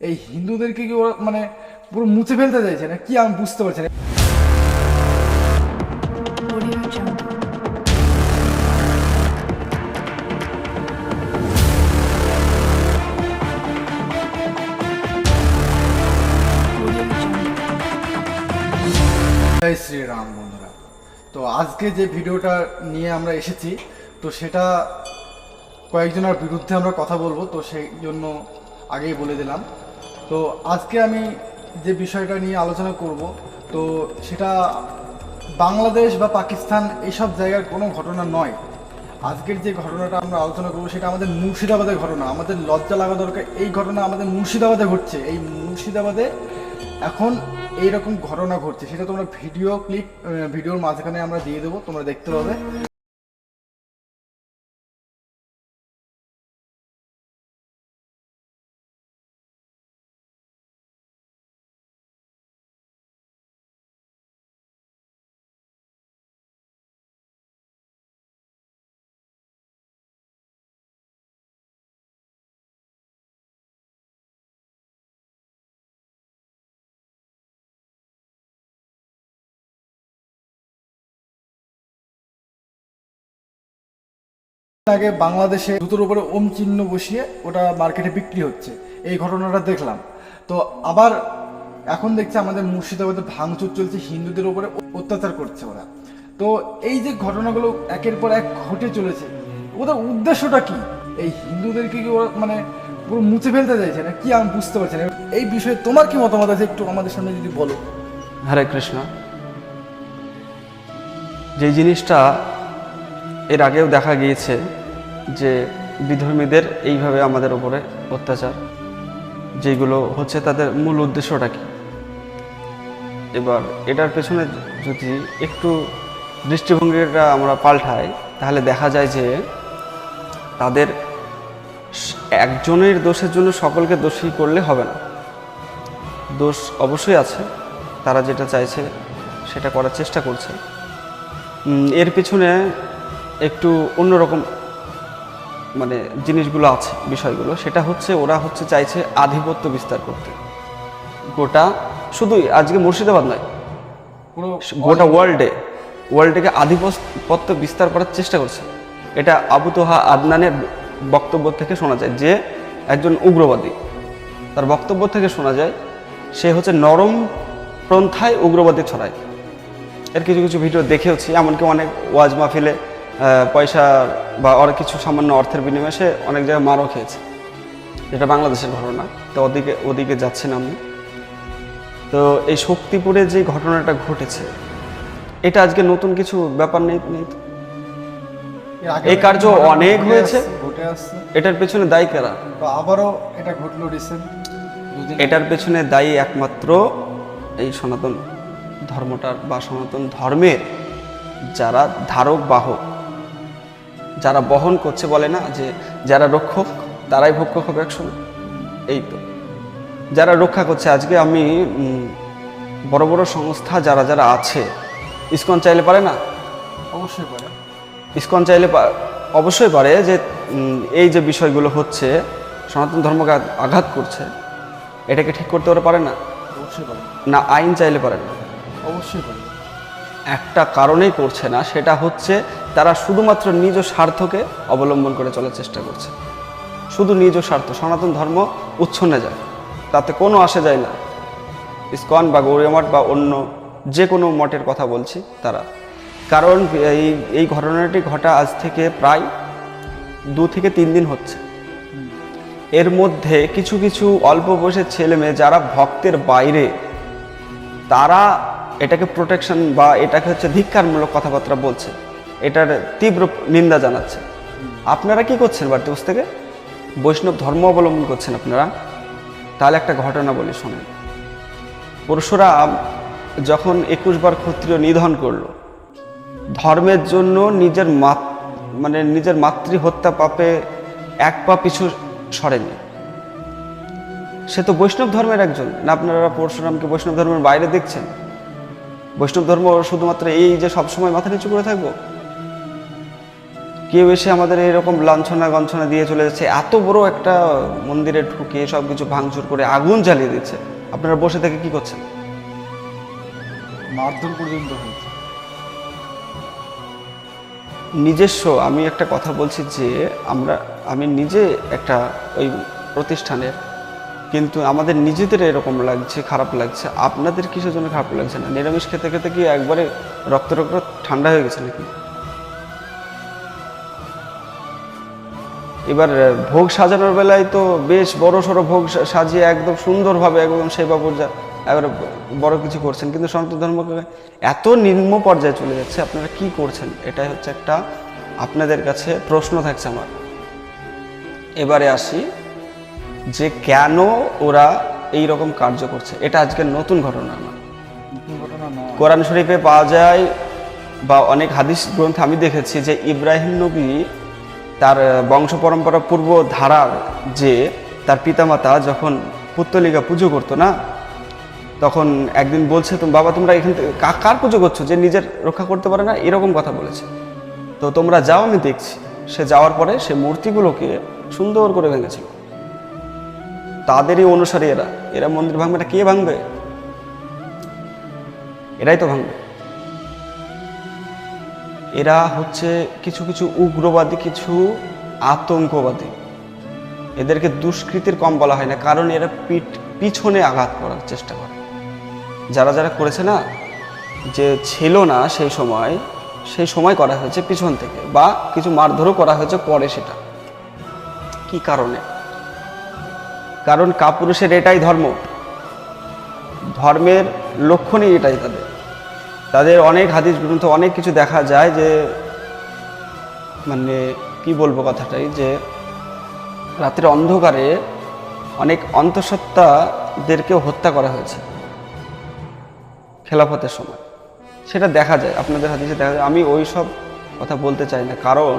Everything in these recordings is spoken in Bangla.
এই হিন্দুদেরকে কি ওরা মানে পুরো মুছে ফেলতে চাইছে না? কি আমি বুঝতে পারছি না। জয় শ্রীরাম বন্ধুরা। তো আজকে যে ভিডিওটা নিয়ে আমরা এসেছি তো সেটা কয়েকজনের বিরুদ্ধে আমরা কথা বলব তো সেই জন্য আগেই বলে দিলাম। তো আজকে আমি যে বিষয়টা নিয়ে আলোচনা করব, তো সেটা বাংলাদেশ বা পাকিস্তান এইসব জায়গার কোনো ঘটনা নয়। আজকের যে ঘটনাটা আমরা আলোচনা করব সেটা আমাদের মুর্শিদাবাদের ঘটনা। আমাদের লজ্জা লাগা দরকার, এই ঘটনা আমাদের মুর্শিদাবাদে ঘটছে। এই মুর্শিদাবাদে এখন এইরকম ঘটনা ঘটছে। সেটা তোমরা ভিডিও ক্লিপ ভিডিওর মাঝখানে আমরা দিয়ে দেবো, তোমরা দেখতে পাবে। আগে বাংলাদেশে জুতোর উপরে ওম চিহ্ন বসিয়ে ওটা মার্কেটে বিক্রি হচ্ছে। এই ঘটনাটা দেখলাম। তো আবার এখন দেখছি আমাদের মুর্শিদাবাদে ভাঙচুর চলছে, হিন্দুদের উপরে অত্যাচার করছে ওরা। তো এই যে ঘটনাগুলো একের পর এক ঘটে চলেছে, ওদের উদ্দেশ্যটা কি? এই হিন্দুদেরকে কি ওরা মানে পুরো মুছে ফেলতে চাইছে? না কি আমি বুঝতে পারছি না। এই বিষয়ে তোমার কি মতামত আছে একটু আমাদের সামনে যদি বলো। হরে কৃষ্ণ। যে জিনিসটা এর আগেও দেখা গিয়েছে যে বিধর্মীদের এইভাবে আমাদের উপরে অত্যাচার, যেগুলো হচ্ছে তাদের মূল উদ্দেশ্যটা কি? এবার এটার পেছনে যদি একটু দৃষ্টিভঙ্গিটা আমরা পাল্টাই, তাহলে দেখা যায় যে তাদের একজনের দোষের জন্য সকলকে দোষী করলে হবে না। দোষ অবশ্যই আছে, তারা যেটা চাইছে সেটা করার চেষ্টা করছে। এর পিছনে একটু অন্যরকম মানে জিনিসগুলো আছে বিষয়গুলো সেটা হচ্ছে ওরা হচ্ছে চাইছে আধিপত্য বিস্তার করতে। গোটা শুধুই আজকে মুর্শিদাবাদ নয় গোটা ওয়ার্ল্ডে ওয়ার্ল্ডকে আধিপত্য বিস্তার করার চেষ্টা করছে। এটা আবু তোহা আদনানের বক্তব্য থেকে শোনা যায় যে একজন উগ্রবাদী তার বক্তব্য থেকে শোনা যায় সে হচ্ছে নরম পন্থায় উগ্রবাদী ছড়ায়। এর কিছু কিছু ভিডিও দেখেওছি এমনকি অনেক ওয়াজ মাহফিলে পয়সা বা অনেক কিছু সামান্য অর্থের বিনিময়ে সে অনেক জায়গায় মারও খেয়েছে। এটা বাংলাদেশের ঘটনা তো ওদিকে ওদিকে যাচ্ছে না আমি তো এই শক্তিপুরে যে ঘটনাটা ঘটেছে এটা আজকে নতুন কিছু ব্যাপার নেই এই কার্য অনেক হয়েছে। এটার পেছনে দায়ী কারা? তো আবারও এটা ঘটলো রিসেন্ট এটার পেছনে দায়ী একমাত্র এই সনাতন ধর্মটার বা সনাতন ধর্মের যারা ধারক বাহক যারা বহন করছে বলে না যে যারা রক্ষক তারাই ভক্ষক হবে একসময় এই তো। যারা রক্ষা করছে আজকে আমি বড় বড় সংস্থা যারা যারা আছে ইস্কন চাইলে পারে না? অবশ্যই পারে। ইস্কন চাইলে অবশ্যই পারে যে এই যে বিষয়গুলো হচ্ছে সনাতন ধর্মকে আঘাত করছে এটাকে ঠিক করতে ওরা পারে না? অবশ্যই পারে। না আইন চাইলে পারে না? অবশ্যই পারে। একটা কারণেই করছে না, সেটা হচ্ছে তারা শুধুমাত্র নিজ স্বার্থকে অবলম্বন করে চলার চেষ্টা করছে। শুধু নিজ স্বার্থ, সনাতন ধর্ম উচ্ছন্নে যায়, তাতে কোনো আসে যায় না। ইসকন বা গৌরীয় মঠ বা অন্য যে কোনো মঠের কথা বলছি তারা। কারণ এই এই ঘটনাটি ঘটা আজ থেকে প্রায় দু থেকে তিন দিন হচ্ছে। এর মধ্যে কিছু কিছু অল্প বয়সের ছেলে মেয়ে যারা ভক্তের বাইরে, তারা এটাকে প্রোটেকশন বা এটাকে হচ্ছে ধিক্ষারমূলক কথাবার্তা বলছে। এটার তীব্র নিন্দা জানাচ্ছে। আপনারা কি করছেন বাড়িতে বসে থেকে বৈষ্ণব ধর্ম অবলম্বন করছেন আপনারা? তাহলে একটা ঘটনা বলি, শোনেন। পরশুরাম যখন একুশ বার ক্ষত্রিয় নিধন করল, ধর্মের জন্য নিজের মাত মানে নিজের মাতৃ হত্যা পাপে এক পা পিছু সরেনি। সে তো বৈষ্ণব ধর্মের একজন। না, আপনারা পরশুরামকে বৈষ্ণব ধর্মের বাইরে দেখছেন? বৈষ্ণব ধর্ম শুধুমাত্র এই যে সবসময় মাথা নিচু করে থাকব? কেউ এসে আমাদের এরকম লাঞ্ছনা গঞ্ছনা দিয়ে চলে যাচ্ছে এত বড় একটা মন্দিরে ঢুকে সব কিছু ভাঙচুর করে আগুন জ্বালিয়ে দিচ্ছে। আপনারা বসে থেকে কি করছেন? মারধর পর্যন্ত হয়েছে নিজস্ব আমি একটা কথা বলছি যে আমরা আমি নিজে একটা ওই প্রতিষ্ঠানের কিন্তু আমাদের নিজেদের এরকম লাগছে, খারাপ লাগছে। আপনাদের কিসের জন্য খারাপ লাগছে না? নিরামিষ খেতে খেতে কি একবারে রক্ত রক্ত ঠান্ডা হয়ে গেছে নাকি? এবার ভোগ সাজানোর বেলায় তো বেশ বড় সড়ো ভোগ সাজিয়ে একদম সুন্দরভাবে একদম সেবা পূজা এবারে বড় কিছু করছেন। কিন্তু সনাতন ধর্মকে এত নিম্ন পর্যায়ে চলে যাচ্ছে, আপনারা কি করছেন? এটাই হচ্ছে একটা আপনাদের কাছে প্রশ্ন থাকছে আমার। এবারে আসি। যে কেন ওরা এই রকম কার্য করছে। এটা আজকের নতুন ঘটনা না। কোরআন শরীফে পাওয়া যায় বা অনেক হাদিস গ্রন্থে আমি দেখেছি যে ইব্রাহিম নবী তার বংশ পরম্পরা পূর্ব ধারার যে তার পিতামাতা যখন পুত্তলিকা পুজো করতো না তখন একদিন বলছে তুমি বাবা তোমরা এখান থেকে কার পুজো করছ? যে নিজের রক্ষা করতে পারে না? এরকম কথা বলেছে। তো তোমরা যাও আমি দেখছি। সে যাওয়ার পরে সে মূর্তিগুলোকে সুন্দর করে ভেঙেছিল। তাদেরই অনুসারী এরা। এরা মন্দির ভাঙবে এটা কে ভাঙবে? এরাই তো ভাঙবে। এরা হচ্ছে কিছু কিছু উগ্রবাদী, কিছু আতঙ্কবাদী। এদেরকে দুষ্কৃতির কম বলা হয় না, কারণ এরা পিঠ, পিছনে আঘাত করার চেষ্টা করে। যারা যারা করেছে না, যে ছিল না সেই সময় সেই সময় করা হয়েছে পিছন থেকে, বা কিছু মারধরও করা হয়েছে পরে সেটা। কি কারণে? কারণ কাপুরুষের এটাই ধর্ম। ধর্মের লক্ষণই এটাই তাদের। তাদের অনেক হাদিস গ্রন্থ, অনেক কিছু দেখা যায় যে মানে কি বলব কথাটাই যে, রাতের অন্ধকারে অনেক অন্তঃসত্ত্বাদেরকে হত্যা করা হয়েছে খেলাফতের সময়। সেটা দেখা যায়, আপনাদের হাদিসে দেখা যায়। আমি ওই সব কথা বলতে চাই না, কারণ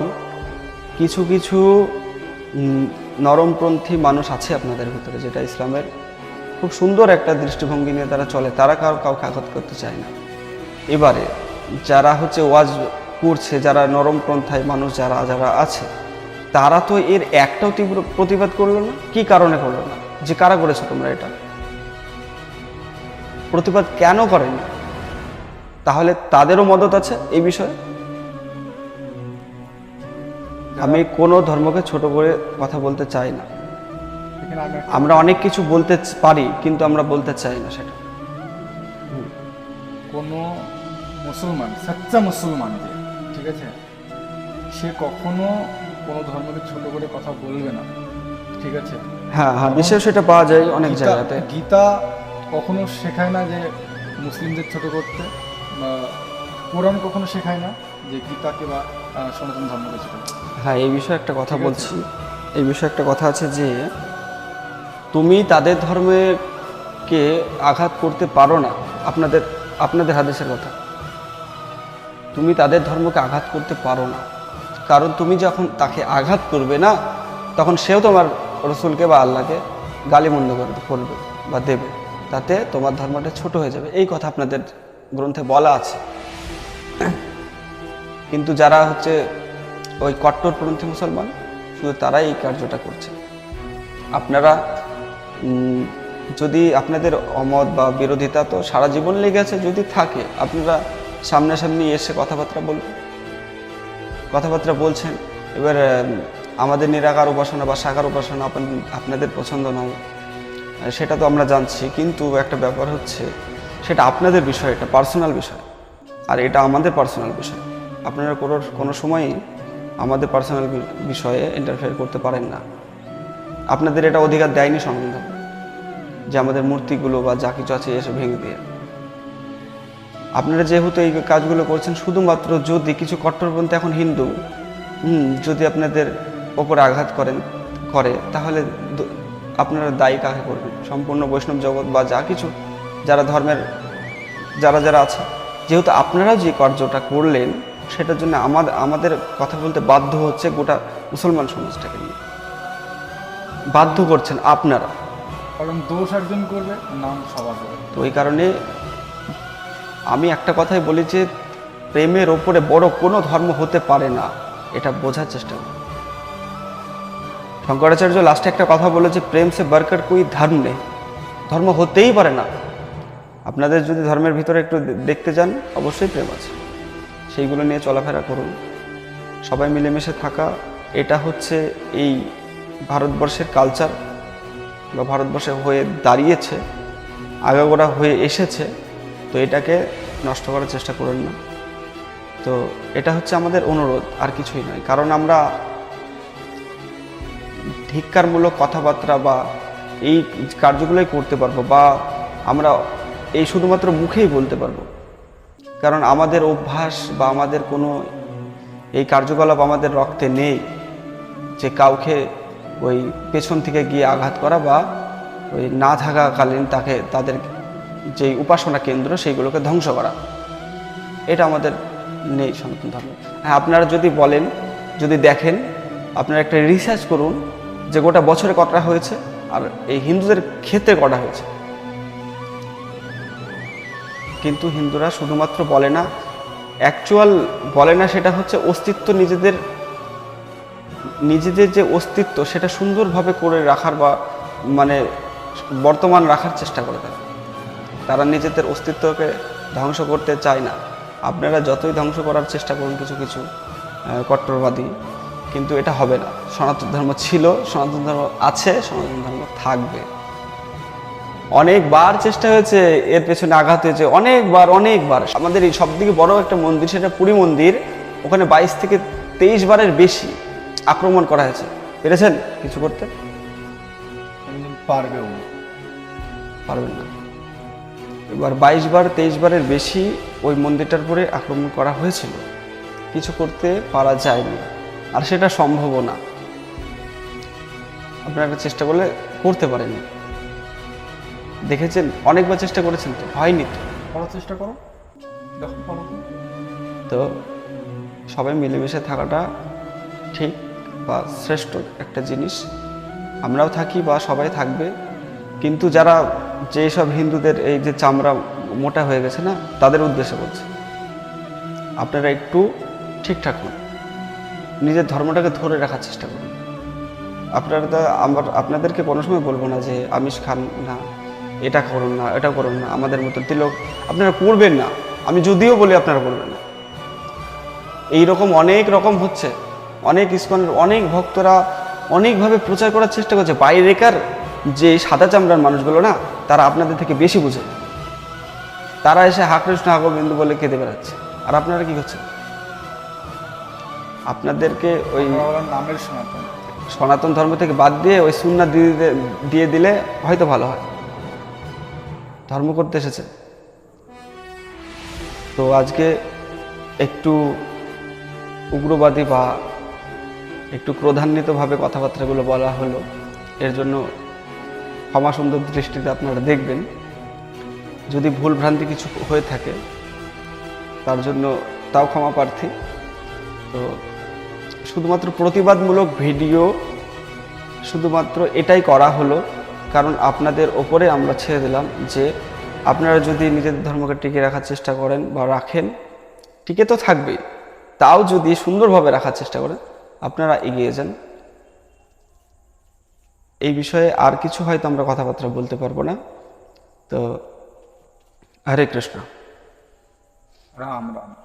কিছু কিছু নরমপন্থী মানুষ আছে আপনাদের ভিতরে, যেটা ইসলামের খুব সুন্দর একটা দৃষ্টিভঙ্গি নিয়ে তারা চলে, তারা কারও কাউকে আঘাত করতে চায় না। এবারে, যারা হচ্ছে ওয়াজ করছে, যারা নরম পন্থায় মানুষ যারা যারা আছে, তারা তো এর একটাও তীব্র প্রতিবাদ করল না? কি কারণে করল না? যে কারা করেছ তোমরা এটা? প্রতিবাদ কেন করেনি? তাহলে তাদেরও মদত আছে এই বিষয়ে? আমি কোনো ধর্মকে ছোট করে কথা বলতে চাই না। আমরা অনেক কিছু বলতে পারি কিন্তু আমরা বলতে চাই না সেটা। কোনো মুসলমান সচ্চা মুসলমান যে ঠিক আছে? সে কখনো কোনো ধর্মকে ছোট করে কথা বলবে না ঠিক আছে? হ্যাঁ হ্যাঁ বিশেষ সেটা পাওয়া যায় অনেক গীতা- জায়গাতে। গীতা কখনো শেখায় না যে মুসলিমদের ছোট করতে বা কোরআন কখনো শেখায় না যে গীতাকে বা সনাতন ধর্মকে হ্যাঁ এই বিষয়ে একটা কথা বলছি। এই বিষয়ে একটা কথা আছে যে তুমি তাদের ধর্মের কে আঘাত করতে পারো না আপনাদের আপনাদের হাদেশের কথা। তুমি তাদের ধর্মকে আঘাত করতে পারো না। কারণ তুমি যখন তাকে আঘাত করবে না তখন সেও তোমার রসুলকে বা আল্লাহকে গালিমন্দ করে করবে বা দেবে। তাতে তোমার ধর্মটা ছোট হয়ে যাবে। এই কথা আপনাদের গ্রন্থে বলা আছে। কিন্তু যারা হচ্ছে ওই কট্টরপন্থী মুসলমান, শুধু তারাই এই কার্যটা করছে। আপনারা যদি আপনাদের অমত বা বিরোধিতা তো সারা জীবন লেগে আছে, যদি থাকে, আপনারা সামনাসামনি এসে কথাবার্তা বলবেন কথাবার্তা বলছেন, এবার আমাদের নিরাকার উপাসনা বা সাকার উপাসনা আপন- আপনাদের পছন্দ নয়, সেটা তো আমরা জানছি, কিন্তু একটা ব্যাপার হচ্ছে, সেটা আপনাদের বিষয়, এটা পার্সোনাল বিষয়, আর এটা আমাদের পার্সোনাল বিষয়। আপনারা কোনো কোনো সময়ই আমাদের পার্সোনাল বিষয়ে ইন্টারফেয়ার করতে পারেন না। আপনাদের এটা অধিকার দেয়নি সংবিধান যে আমাদের মূর্তিগুলো বা যা কিছু আছে এসে ভেঙে দিয়ে। আপনারা যেহেতু এই কাজগুলো করছেন, শুধুমাত্র যদি কিছু কট্টরপন্থী এখন হিন্দু যদি আপনাদের ওপর আঘাত করেন, করে, তাহলে আপনারা দায়ী কাকে করবেন? সম্পূর্ণ বৈষ্ণব জগৎ বা যা কিছু, যারা ধর্মের, যারা যারা আছে, যেহেতু আপনারা যে কার্যটা করলেন সেটার জন্য আমাদের আমাদের কথা বলতে বাধ্য হচ্ছে গোটা মুসলমান সমাজটাকে নিয়ে। বাধ্য করছেন আপনারা। কারণ দোষ একজন করবে নাম সবার তো এই কারণে আমি একটা কথাই বলি যে প্রেমের ওপরে বড় কোনো ধর্ম হতে পারে না এটা বোঝার চেষ্টা শঙ্করাচার্য লাস্টে একটা কথা বলেছে প্রেম সে বরকর কোই ধর্ম নেই। ধর্ম হতেই পারে না। আপনাদের যদি ধর্মের ভিতরে একটু দেখতে যান অবশ্যই প্রেম আছে। সেইগুলো নিয়ে চলাফেরা করুন। সবাই মিলেমিশে থাকা, এটা হচ্ছে এই ভারতবর্ষের কালচার বা ভারতবর্ষে হয়ে দাঁড়িয়েছে, আগাগোড়া হয়ে এসেছে, তো এটাকে নষ্ট করার চেষ্টা করেন না। তো এটা হচ্ছে আমাদের অনুরোধ, আর কিছুই নয়। কারণ আমরা ধিক্কারমূলক কথাবার্তা বা এই কার্যগুলোই করতে পারব বা আমরা এই শুধুমাত্র মুখেই বলতে পারব। কারণ আমাদের অভ্যাস বা আমাদের কোনো এই কার্যকলাপ আমাদের রক্তে নেই যে কাউকে ওই পেছন থেকে গিয়ে আঘাত করা বা ওই না থাকাকালীন তাকে তাদের যে উপাসনা কেন্দ্র সেইগুলোকে ধ্বংস করা। এটা আমাদের নেই সনাতন ধর্মে। হ্যাঁ আপনারা যদি বলেন, যদি দেখেন, আপনারা একটা রিসার্চ করুন যে গোটা বছরে কটা হয়েছে আর এই হিন্দুদের ক্ষেত্রে কটা হয়েছে। কিন্তু হিন্দুরা শুধুমাত্র বলে না অ্যাকচুয়াল বলে না সেটা হচ্ছে অস্তিত্ব নিজেদের নিজেদের যে অস্তিত্ব সেটা সুন্দরভাবে করে রাখার বা মানে বর্তমান রাখার চেষ্টা করে থাকে। তারা নিজেদের অস্তিত্বকে ধ্বংস করতে চায় না। আপনারা যতই ধ্বংস করার চেষ্টা করুন কিছু কিছু কট্টরবাদী, কিন্তু এটা হবে না। সনাতন ধর্ম ছিল, সনাতন ধর্ম আছে, সনাতন ধর্ম থাকবে। অনেকবার চেষ্টা হয়েছে এর পেছনে আঘাত হয়েছে অনেকবার অনেকবার। আমাদের এই সব থেকে বড় একটা মন্দির সেটা পুরী মন্দির ওখানে বাইশ থেকে তেইশ বারের বেশি আক্রমণ করা হয়েছে। পেরেছেন কিছু করতে? পারবেও পারবেন না। এবার বাইশ বার তেইশ বারের বেশি ওই মন্দিরটার উপরে আক্রমণ করা হয়েছিল। কিছু করতে পারা যায়নি। আর সেটা সম্ভবও না। আপনারা চেষ্টা করলে করতে পারেনি। দেখেছেন? অনেকবার চেষ্টা করেছেন তো হয়নি তো। করার চেষ্টা করো। দেখো তো সবাই মিলেমিশে থাকাটা ঠিক বা শ্রেষ্ঠ একটা জিনিস। আমরাও থাকি বা সবাই থাকবে। কিন্তু যারা যেসব হিন্দুদের এই যে চামড়া মোটা হয়ে গেছে না তাদের উদ্দেশ্যে বলছে আপনারা একটু ঠিকঠাক হন। নিজের ধর্মটাকে ধরে রাখার চেষ্টা করুন। আপনারা তো আমার আপনাদেরকে কোনো সময় বলব না যে আমিষ খান না। এটা করুন না এটা করুন না আমাদের মতো তিলক আপনারা করবেন না। আমি যদিও বলি আপনারা করবেন না। এই রকম অনেক রকম হচ্ছে। অনেক ইস্কনের অনেক ভক্তরা অনেকভাবে প্রচার করার চেষ্টা করছে। বাইরেকার যে সাদা চামড়ার মানুষগুলো না তারা আপনাদের থেকে বেশি বুঝে। তারা এসে হা কৃষ্ণ হা গোবিন্দ বলে কেঁদে বেড়াচ্ছে। আর আপনারা কি করছেন? আপনাদেরকে ওই নামের সনাতন। সনাতন ধর্ম থেকে বাদ দিয়ে ওই সুন্না দিয়ে দিয়ে দিলে হয়তো ভালো হয়। ধর্ম করতে এসেছে। তো আজকে একটু উগ্রবাদী বা একটু ক্রোধান্বিতভাবে কথাবার্তাগুলো বলা হলো, এর জন্য ক্ষমা সুন্দর দৃষ্টিতে আপনারা দেখবেন। যদি ভুল ভ্রান্তি কিছু হয়ে থাকে, তার জন্য তাও ক্ষমা প্রার্থী। তো শুধুমাত্র প্রতিবাদমূলক ভিডিও শুধুমাত্র এটাই করা হলো। কারণ আপনাদের ওপরে আমরা ছেড়ে দিলাম যে আপনারা যদি নিজেদের ধর্মকে টিকে রাখার চেষ্টা করেন বা রাখেন, টিকে তো থাকবেই। তাও যদি সুন্দরভাবে রাখার চেষ্টা করেন, আপনারা এগিয়ে যান। এই বিষয়ে আর কিছু হয়তো আমরা কথাবার্তা বলতে পারব না। তো হরে কৃষ্ণ। রাম রাম।